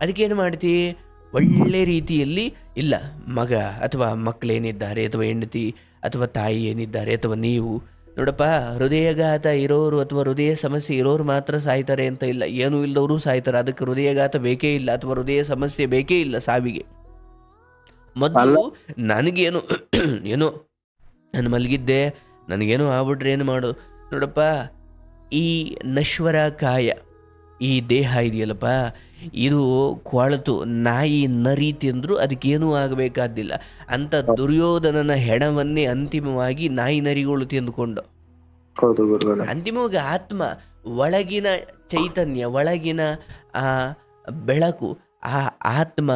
ಅದಕ್ಕೇನು ಮಾಡ್ತಿ? ಒಳ್ಳೆ ರೀತಿಯಲ್ಲಿ ಇಲ್ಲ ಮಗ ಅಥವಾ ಮಕ್ಕಳೇನಿದ್ದಾರೆ ಅಥವಾ ಹೆಂಡತಿ ಅಥವಾ ತಾಯಿ ಏನಿದ್ದಾರೆ ಅಥವಾ ನೀವು ನೋಡಪ್ಪ ಹೃದಯಘಾತ ಇರೋರು ಅಥವಾ ಹೃದಯ ಸಮಸ್ಯೆ ಇರೋರು ಮಾತ್ರ ಸಾಯ್ತಾರೆ ಅಂತ ಇಲ್ಲ ಏನೂ ಇಲ್ಲದವರು ಸಾಯ್ತಾರೆ ಅದಕ್ಕೆ ಹೃದಯಘಾತ ಬೇಕೇ ಇಲ್ಲ ಅಥವಾ ಹೃದಯ ಸಮಸ್ಯೆ ಬೇಕೇ ಇಲ್ಲ ಸಾವಿಗೆ. ಮೊದಲು ನನಗೇನು ಏನೋ ನಾನು ಮಲಗಿದ್ದೆ ನನಗೇನು ಆಗ್ಬಿಟ್ರೆ ಏನು ಮಾಡು. ನೋಡಪ್ಪ ಈ ನಶ್ವರ ಕಾಯ ಈ ದೇಹ ಇದೆಯಲ್ಲಪ್ಪ ಇದು ಕೊಳತು ನಾಯಿ ನರಿ ತಿಂದರೂ ಅದಕ್ಕೇನೂ ಆಗಬೇಕಾದಿಲ್ಲ. ಅಂತ ದುರ್ಯೋಧನನ ಹೆಣವನ್ನೇ ಅಂತಿಮವಾಗಿ ನಾಯಿ ನರಿಗಳು ತಿಂದುಕೊಂಡು. ಅಂತಿಮವಾಗಿ ಆತ್ಮ ಒಳಗಿನ ಚೈತನ್ಯ ಒಳಗಿನ ಆ ಬೆಳಕು ಆ ಆತ್ಮ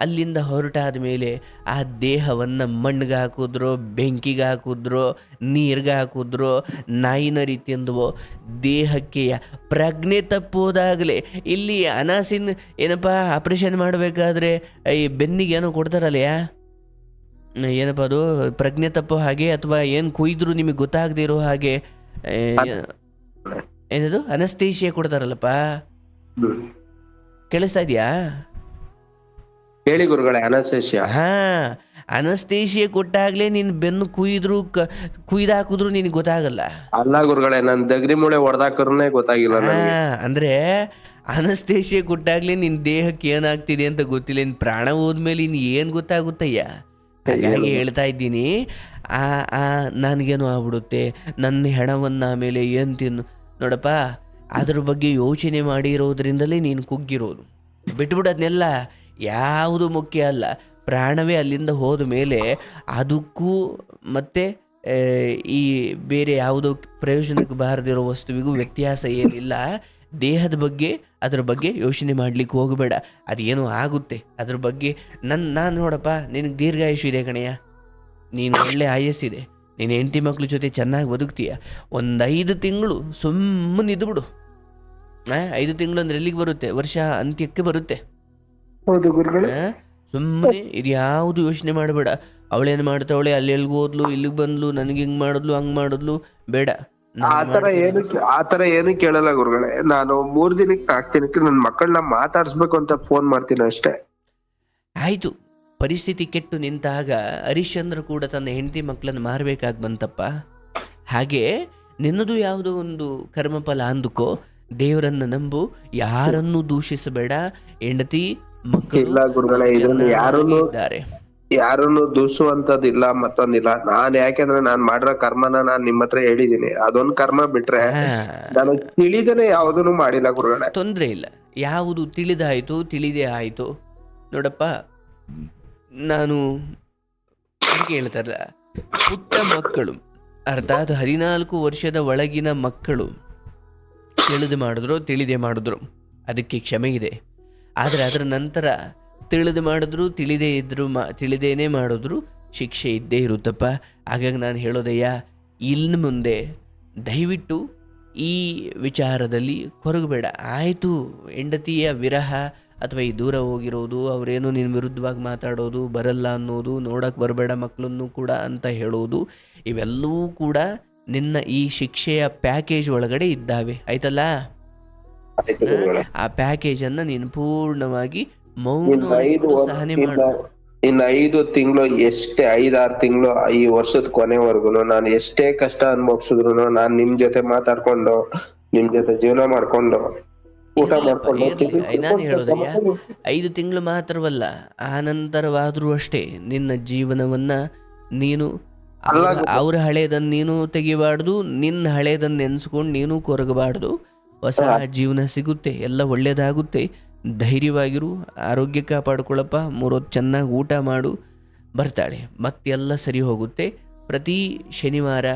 ಅಲ್ಲಿಂದ ಹೊರಟಾದ ಮೇಲೆ ಆ ದೇಹವನ್ನು ಮಣ್ಣಿಗೆ ಹಾಕಿದ್ರೋ ಬೆಂಕಿಗೆ ಹಾಕಿದ್ರೋ ನೀರಿಗೆ ಹಾಕಿದ್ರೋ ನಾಯಿನ ರೀತಿಯಿಂದವೋ ದೇಹಕ್ಕೆ ಪ್ರಜ್ಞೆ ತಪ್ಪೋದಾಗಲಿ ಇಲ್ಲಿ ಅನಾಸಿನ್ ಏನಪ್ಪ ಆಪ್ರೇಷನ್ ಮಾಡಬೇಕಾದ್ರೆ ಈ ಬೆನ್ನಿಗೆ ಏನೋ ಕೊಡ್ತಾರಲ್ಲಯ್ಯ ಏನಪ್ಪ ಅದು ಪ್ರಜ್ಞೆ ತಪ್ಪೋ ಹಾಗೆ ಅಥವಾ ಏನು ಕುಯ್ದ್ರು ನಿಮಗೆ ಗೊತ್ತಾಗದೇ ಇರೋ ಹಾಗೆ ಏನದು ಅನಸ್ತೇಶಿಯ ಕೊಡ್ತಾರಲ್ಲಪ್ಪ. ಕೇಳಿಸ್ತಾ ಇದೆಯಾ? ಹೇಳಿ ಗುರುಗಳೇ ಹಾ ಕೊಟ್ಟಾಗ್ಲೇ ನಿನ್ ಬೆನ್ನು ಕುಯ್ದ್ರು ಕುಯ್ದ ಹಾಕಿದ್ರು ನಿನಗೆ ಗೊತ್ತಾಗಲ್ಲ. ಅಲ್ಲ ಗುರುಗಳೇ ನನ್ ದಗ್ರಿ ಮೂಳೆ ಹೊಡೆದಾಕರ್ನೇ ಗೊತ್ತಾಗಿಲ್ಲ ಹಾ ಅಂದ್ರೆ ಅನಸ್ತೇಶಿಯ ಕೊಟ್ಟಾಗ್ಲೇ ನಿನ್ ದೇಹಕ್ಕೆ ಏನಾಗ್ತಿದೆ ಅಂತ ಗೊತ್ತಿಲ್ಲ ನಿನ್ ಪ್ರಾಣ ಹೋದ್ಮೇಲೆ ಇನ್ ಏನ್ ಗೊತ್ತಾಗುತ್ತಯ್ಯ? ಹಾಗಾಗಿ ಹೇಳ್ತಾ ಇದ್ದೀನಿ ಆ ಆ ನನ್ಗೇನು ಆಗ್ಬಿಡುತ್ತೆ? ನನ್ನ ಹೆಣವನ್ನ ಆಮೇಲೆ ಏನ್ ತಿನ್ನು ನೋಡಪ್ಪ ಅದ್ರ ಬಗ್ಗೆ ಯೋಚನೆ ಮಾಡಿರೋದ್ರಿಂದಲೇ ನೀನು ಕುಗ್ಗಿರೋದು. ಬಿಟ್ಬಿಡು ಅದನ್ನೆಲ್ಲ ಯಾವುದು ಮುಖ್ಯ ಅಲ್ಲ. ಪ್ರಾಣವೇ ಅಲ್ಲಿಂದ ಹೋದ ಮೇಲೆ ಅದಕ್ಕೂ ಮತ್ತೆ ಈ ಬೇರೆ ಯಾವುದೋ ಪ್ರಯೋಜನಕ್ಕೆ ಬಾರದಿರೋ ವಸ್ತುವಿಗೂ ವ್ಯತ್ಯಾಸ ಏನಿಲ್ಲ. ದೇಹದ ಬಗ್ಗೆ ಅದರ ಬಗ್ಗೆ ಯೋಚನೆ ಮಾಡ್ಲಿಕ್ಕೆ ಹೋಗಬೇಡ. ಅದೇನೋ ಆಗುತ್ತೆ. ಅದ್ರ ಬಗ್ಗೆ ನನ್ನ ನಾನು ನೋಡಪ್ಪ ನಿನಗೆ ದೀರ್ಘಾಯುಷು ಇದೆ ಕಣಯ್ಯ. ನೀನು ಒಳ್ಳೆ ಆಯಸ್ಸಿದೆ. ನೀನು ಹೆಂಡತಿ ಮಕ್ಳ ಜೊತೆ ಚೆನ್ನಾಗಿ ಬದುಕ್ತೀಯ. ಒಂದು ಐದು ತಿಂಗಳು ಸುಮ್ಮನೆ ಆ, ಐದು ತಿಂಗಳು ಅಂದರೆ ಎಲ್ಲಿಗೆ ಬರುತ್ತೆ? ವರ್ಷ ಅಂತ್ಯಕ್ಕೆ ಬರುತ್ತೆ. ಹೌದು ಗುರುಗಳೇ. ಸುಮ್ಮನೆ ಇದು ಯಾವುದು ಯೋಚನೆ ಮಾಡಬೇಡ. ಅವಳೇನು ಮಾಡ್ತಾವಳೆ? ಅಲ್ಲಿ ಎಲ್ಗೆ ಹೋದ್ಲು ಇಲ್ಲಿಗೆ ಬಂದ್ಲು ನನಗೆ ಹಿಂಗ್ ಮಾಡಿದ್ಲು ಹಂಗ್ ಮಾಡಿದ್ಲು ಬೇಡ. ಆತರ ಏನು ಆತರ ಏನು ಕೇಳಲ್ಲ ಗುರುಗಳೇ. ನಾನು ಮೂರ್ ದಿನಕ್ಕೆ ನಾಲ್ಕು ದಿನಕ್ಕೆ ನನ್ ಮಕ್ಕಳನ್ನ ಮಾತಾಡ್ಸ್ಬೇಕು ಅಂತ ಫೋನ್ ಮಾಡ್ತೀನಿ ಅಷ್ಟೇ. ಆಯ್ತು. ಪರಿಸ್ಥಿತಿ ಕೆಟ್ಟು ನಿಂತಾಗ ಹರಿಶ್ಚಂದ್ರ ಕೂಡ ತನ್ನ ಹೆಂಡತಿ ಮಕ್ಕಳನ್ನ ಮಾರಬೇಕಾಗಿ ಬಂತಪ್ಪ. ಹಾಗೆ ನಿನ್ನದು ಯಾವುದೋ ಒಂದು ಕರ್ಮಫಲ ಅಂದುಕೋ. ದೇವರನ್ನ ನಂಬು. ಯಾರನ್ನೂ ದೂಷಿಸಬೇಡ. ಹೆಂಡತಿ ಮಕ್ಕಳು ಇಲ್ಲ ಗುರುಗಳೇ ಯಾರು ಯಾರನ್ನು ಇದ್ದಾರೆ. ಯಾರನ್ನು ದೂಸುವಂತದಿಲ್ಲ ಮತ್ತೊಂದಿಲ್ಲ ನಾನ್ ಯಾಕೆಂದ್ರೆ ನಾನ್ ಮಾಡಿರೋ ಕರ್ಮನ ನಾನ್ ನಿಮ್ ಹತ್ರ ಹೇಳಿದೀನಿ. ಅದೊಂದ್ ಕರ್ಮ ಬಿಟ್ರೆ ನಾನು ತಿಳಿದನೆ ಯಾವ್ದನ್ನು ಮಾಡಿಲ್ಲ ಗುರುಗಳೇ. ತೊಂದ್ರೆ ಇಲ್ಲ. ಯಾವುದು ತಿಳಿದಾಯ್ತು ತಿಳಿದೇ ಆಯ್ತು. ನೋಡಪ್ಪ ನಾನು ಹೇಳ್ತಾರಲ್ಲ ಪುಟ್ಟ ಮಕ್ಕಳು ಅರ್ಥಾತ್ ಹದಿನಾಲ್ಕು ವರ್ಷದ ಒಳಗಿನ ಮಕ್ಕಳು ತಿಳಿದು ಮಾಡಿದ್ರು ತಿಳಿದೇ ಮಾಡಿದ್ರು. ಅದಕ್ಕೆ ಕ್ಷಮೆ ಇದೆ. ಆದರೆ ಅದರ ನಂತರ ತಿಳಿದು ಮಾಡಿದ್ರು, ತಿಳಿದೇ ಇದ್ದರೂ ಮಾ, ತಿಳಿದೇನೆ ಮಾಡಿದ್ರು, ಶಿಕ್ಷೆ ಇದ್ದೇ ಇರುತ್ತಪ್ಪ. ಹಾಗಾಗಿ ನಾನು ಹೇಳೋದಯ್ಯ ಇಲ್ಲಿ ಮುಂದೆ ದಯವಿಟ್ಟು ಈ ವಿಚಾರದಲ್ಲಿ ಕೊರಗಬೇಡ ಆಯಿತು, ಹೆಂಡತಿಯ ವಿರಹ ಅಥವಾ ಈ ದೂರ ಹೋಗಿರೋದು, ಅವರೇನು ನಿನ್ನ ವಿರುದ್ಧವಾಗಿ ಮಾತಾಡೋದು, ಬರಲ್ಲ ಅನ್ನೋದು ನೋಡಕ್ಕೆ ಬರಬೇಡ ಮಕ್ಕಳನ್ನು ಕೂಡ ಅಂತ ಹೇಳೋದು, ಇವೆಲ್ಲವೂ ಕೂಡ ನಿನ್ನ ಈ ಶಿಕ್ಷೆಯ ಪ್ಯಾಕೇಜ್ ಒಳಗಡೆ ಇದ್ದಾವೆ. ಆಯ್ತಲ್ಲ? ಆಯ್ತು ಪ್ಯಾಕೇಜ್ ಅನ್ನ ನೀನು ಪೂರ್ಣವಾಗಿ ಇನ್ನು ಮೌನವಾಗಿ ಐದು ಇದ್ದು ವರ್ಷ- ಸಹನೆ ಇನ್ನು- ಮಾಡು. ಇನ್ನು ಐದು ತಿಂಗಳು ಎಷ್ಟೇ ಐದಾರು ತಿಂಗಳು ಈ ವರ್ಷದ ಕೊನೆವರೆಗೂ ನಾನು ಎಷ್ಟೇ ಕಷ್ಟ ಅನ್ಭವಿಸಿದ್ರು ನಾನ್ ನಿಮ್ ಜೊತೆ ಮಾತಾಡ್ಕೊಂಡು ನಿಮ್ ಜೊತೆ ಜೀವನ ಮಾಡ್ಕೊಂಡು ಊಟ ನಾನು ಹೇಳೋದಯ್ಯ ಐದು ತಿಂಗಳು ಮಾತ್ರವಲ್ಲ ಆನಂತರವಾದರೂ ಅಷ್ಟೇ ನಿನ್ನ ಜೀವನವನ್ನ ನೀನು ಅವ್ರ ಹಳೇದನ್ನ ನೀನು ತೆಗಿಬಾರ್ದು ನಿನ್ನ ಹಳೇದನ್ನ ನೆನ್ಸ್ಕೊಂಡು ನೀನು ಕೊರಗಬಾರ್ದು. ಹೊಸ ಜೀವನ ಸಿಗುತ್ತೆ ಎಲ್ಲ ಒಳ್ಳೆಯದಾಗುತ್ತೆ ಧೈರ್ಯವಾಗಿರು ಆರೋಗ್ಯ ಕಾಪಾಡ್ಕೊಳ್ಳಪ್ಪ ಮೂರೊತ್ತು ಚೆನ್ನಾಗಿ ಊಟ ಮಾಡು ಬರ್ತಾಳೆ. ಮತ್ತೆಲ್ಲ ಸರಿ ಹೋಗುತ್ತೆ. ಪ್ರತಿ ಶನಿವಾರ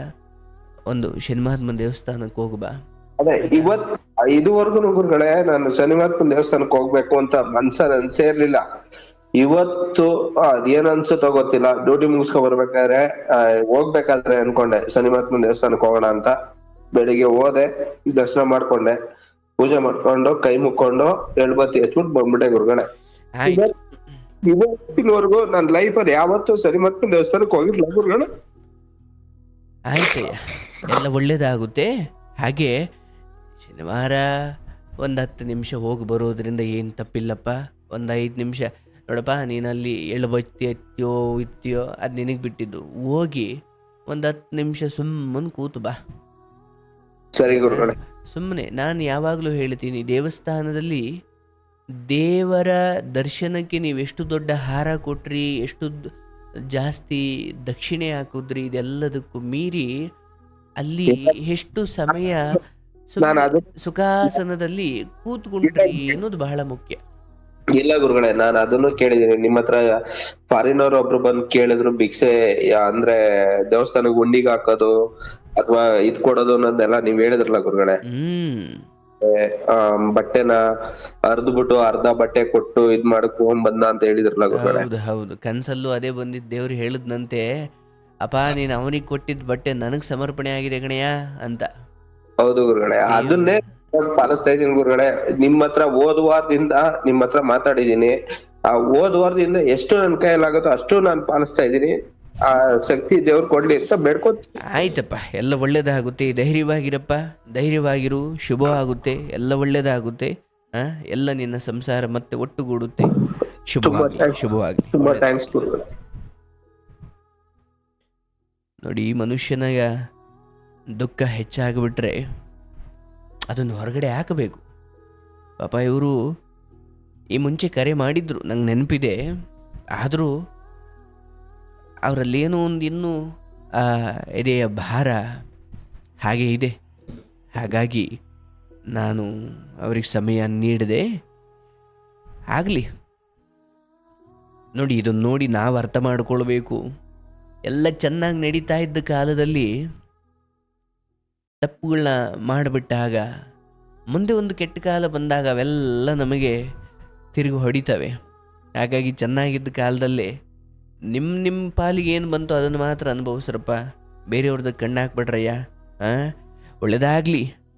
ಒಂದು ಶನಿಮಹಾತ್ಮ ದೇವಸ್ಥಾನಕ್ಕೆ ಹೋಗ್ಬಾ ಅದೇ ಇವತ್ ಇದುವರೆಗೂ ಗುರುಗಳೇ ನಾನು ಶನಿವಾರ ದೇವಸ್ಥಾನಕ್ಕೆ ಹೋಗ್ಬೇಕು ಅಂತ ಮನ್ಸಲ್ಲಿ ಅನ್ಸೇ ಇರ್ಲಿಲ್ಲ. ಇವತ್ತು ಅದೇನ್ ಅನ್ಸುತ್ತೋ ಗೊತ್ತಿಲ್ಲ. ಡ್ಯೂಟಿ ಮುಗಿಸ್ಕೊ ಬರ್ಬೇಕಾದ್ರೆ ಹೋಗ್ಬೇಕಾದ್ರೆ ಅನ್ಕೊಂಡೆ ಶನಿವಾರ ದೇವಸ್ಥಾನಕ್ಕೆ ಹೋಗೋಣ ಅಂತ. ಬೆಳಿಗ್ಗೆ ಹೋದೆ ದರ್ಶನ ಮಾಡ್ಕೊಂಡೆ. ಪೂಜೆ ಮಾಡ್ಕೊಂಡು ಕೈ ಮುಕ್ಕೊಂಡು ಎಳ್ಬತ್ತಿ ಹಚ್ಬಿಟ್ಟು ಬಂದ್ಬಿಟ್ಟೆ ಗುರುಗಳೇ. ನನ್ ಇವತ್ತಿನವರೆಗೂ ನನ್ನ ಅಲ್ಲಿ ಯಾವತ್ತೂ ಮತ್ತೆ ದೇವಸ್ಥಾನಕ್ಕೆ ಹೋಗಿರ್ಲಿಲ್ಲ ಗುರುಗಳೇ. ಆಯ್ತು. ಎಲ್ಲ ಒಳ್ಳೇದಾಗುತ್ತೆ. ಹಾಗೆ ಶನಿವಾರ ಒಂದು ಹತ್ತು ನಿಮಿಷ ಹೋಗಿ ಬರೋದ್ರಿಂದ ಏನು ತಪ್ಪಿಲ್ಲಪ್ಪ. ಒಂದು ಐದು ನಿಮಿಷ. ನೋಡಪ್ಪ ನೀನಲ್ಲಿ ಎಳ್ಬತ್ತಿ ಹತ್ತಿಯೋ ಇತ್ತಿಯೋ ಅದು ನಿನಗೆ ಬಿಟ್ಟಿದ್ದು. ಹೋಗಿ ಒಂದು ಹತ್ತು ನಿಮಿಷ ಸುಮ್ಮನೆ ಕೂತು ಬಾ. ಸರಿ ಗುರುಗಳೇ. ಸುಮ್ಮನೆ ನಾನು ಯಾವಾಗಲೂ ಹೇಳ್ತೀನಿ ದೇವಸ್ಥಾನದಲ್ಲಿ ದೇವರ ದರ್ಶನಕ್ಕೆ ನೀವು ಎಷ್ಟು ದೊಡ್ಡ ಹಾರ ಕೊಟ್ರಿ ಎಷ್ಟು ಜಾಸ್ತಿ ದಕ್ಷಿಣೆ ಹಾಕಿದ್ರಿ ಇದೆಲ್ಲದಕ್ಕೂ ಮೀರಿ ಅಲ್ಲಿ ಎಷ್ಟು ಸಮಯ ಸುಖಾಸನದಲ್ಲಿ ಕೂತ್ಕೊಂಡ್ರಿ ಅನ್ನೋದು ಬಹಳ ಮುಖ್ಯ. ಇಲ್ಲ ಗುರುಗಳೇ ನಾನು ಅದನ್ನು ಕೇಳಿದೀನಿ ನಿಮ್ಮ ಹತ್ರ ಫಾರಿನ್ ಅವ್ರು ಒಬ್ರು ಬಂದು ಕೇಳಿದ್ರು ಭಿಕ್ಷೆ ಅಂದ್ರೆ ದೇವಸ್ಥಾನಕ್ಕೆ ಉಂಡಿಗೆ ಹಾಕೋದು ಅಥವಾ ಇದ್ ಕೊಡೋದು ಅನ್ನೋದೆಲ್ಲ ನೀವ್ ಹೇಳಿದ್ರಲ್ಲ ಗುರುಗಳೇ. ಬಟ್ಟೆನ ಅರ್ದ್ಬಿಟ್ಟು ಅರ್ಧ ಬಟ್ಟೆ ಕೊಟ್ಟು ಇದ್ ಮಾಡ್ಕೊಂಡ್ ಬಂದ ಅಂತ ಹೇಳಿದ್ರಲ್ಲ ಗುರುಗಳೇ. ಹೌದು ಹೌದು. ಕನ್ಸಲ್ಲೂ ಅದೇ ಬಂದಿದ್ ದೇವ್ರು ಹೇಳಿದ್ನಂತೆ. ಅಪ್ಪ ನೀನ್ ಅವನಿಗೆ ಕೊಟ್ಟಿದ್ ಬಟ್ಟೆ ನನಗ್ ಸಮರ್ಪಣೆ ಆಗಿದೆ ಗಣಯ್ಯ ಅಂತ. ಹೌದು ಗುರುಗಳೇ. ಅದನ್ನೇ ನಾನ್ ಪಾಲಿಸ್ತಾ ಇದ್ದೀನಿ ಗುರುಗಳೇ ನಿಮ್ಮ ಹತ್ರ ನಿಮ್ಮತ್ರ ವಾರದಿಂದ ನಿಮ್ ಹತ್ರ ಮಾತಾಡಿದೀನಿ ಆ ಹೋದ್ ವಾರದಿಂದ ಎಷ್ಟು ನನ್ ಕೈಯಲ್ಲಾಗುತ್ತೋ ಅಷ್ಟು ನಾನು ಪಾಲಿಸ್ತಾ ಇದ್ದೀನಿ. ಆ ಶಕ್ತಿ ದೇವ್ರು ಕೊಡ್ಲಿ ಅಂತ ಬೇಡ್ಕೊತ ಆಯ್ತಪ್ಪ ಎಲ್ಲ ಒಳ್ಳೇದಾಗುತ್ತೆ. ಧೈರ್ಯವಾಗಿರಪ್ಪ ಧೈರ್ಯವಾಗಿರು ಶುಭ ಆಗುತ್ತೆ ಎಲ್ಲ ಒಳ್ಳೇದಾಗುತ್ತೆ. ಆ ಎಲ್ಲ ನಿನ್ನ ಸಂಸಾರ ಮತ್ತೆ ಒಟ್ಟುಗೂಡುತ್ತೆ. ಶುಭವಾಗಲಿ ತುಂಬಾ ಥ್ಯಾಂಕ್ಸ್ ಗುರುಗಳೇ. ನೋಡಿ ಈ ಮನುಷ್ಯನಾಗ ದುಃಖ ಹೆಚ್ಚಾಗಿಬಿಟ್ರೆ ಅದನ್ನು ಹೊರಗಡೆ ಹಾಕಬೇಕು. ಪಾಪ ಇವರು ಈ ಮುಂಚೆ ಕರೆ ಮಾಡಿದ್ರು, ನಂಗೆ ನೆನಪಿದೆ. ಆದರೂ ಅವರಲ್ಲೇನೋ ಒಂದು ಇನ್ನೂ ಎದೆಯ ಭಾರ ಹಾಗೆ ಇದೆ. ಹಾಗಾಗಿ ನಾನು ಅವ್ರಿಗೆ ಸಮಯ ನೀಡಿದೆ ಆಗಲಿ. ನೋಡಿ, ಇದನ್ನು ನೋಡಿ ನಾವು ಅರ್ಥ ಮಾಡಿಕೊಳ್ಬೇಕು. ಎಲ್ಲ ಚೆನ್ನಾಗಿ ನಡೀತಾ ಇದ್ದ ಕಾಲದಲ್ಲಿ ತಪ್ಪುಗಳನ್ನ ಮಾಡಿಬಿಟ್ಟಾಗ ಮುಂದೆ ಒಂದು ಕೆಟ್ಟ ಕಾಲ ಬಂದಾಗ ಅವೆಲ್ಲ ನಮಗೆ ತಿರುಗಿ ಹೊಡಿತವೆ. ಹಾಗಾಗಿ ಚೆನ್ನಾಗಿದ್ದ ಕಾಲದಲ್ಲಿ ನಿಮ್ಮ ನಿಮ್ಮ ಪಾಲಿಗೆ ಏನು ಬಂತು ಅದನ್ನು ಮಾತ್ರ ಅನುಭವಿಸ್ರಪ್ಪ. ಬೇರೆಯವ್ರದ್ದು ಕಣ್ಣು ಹಾಂ ಒಳ್ಳೇದಾಗಲಿ.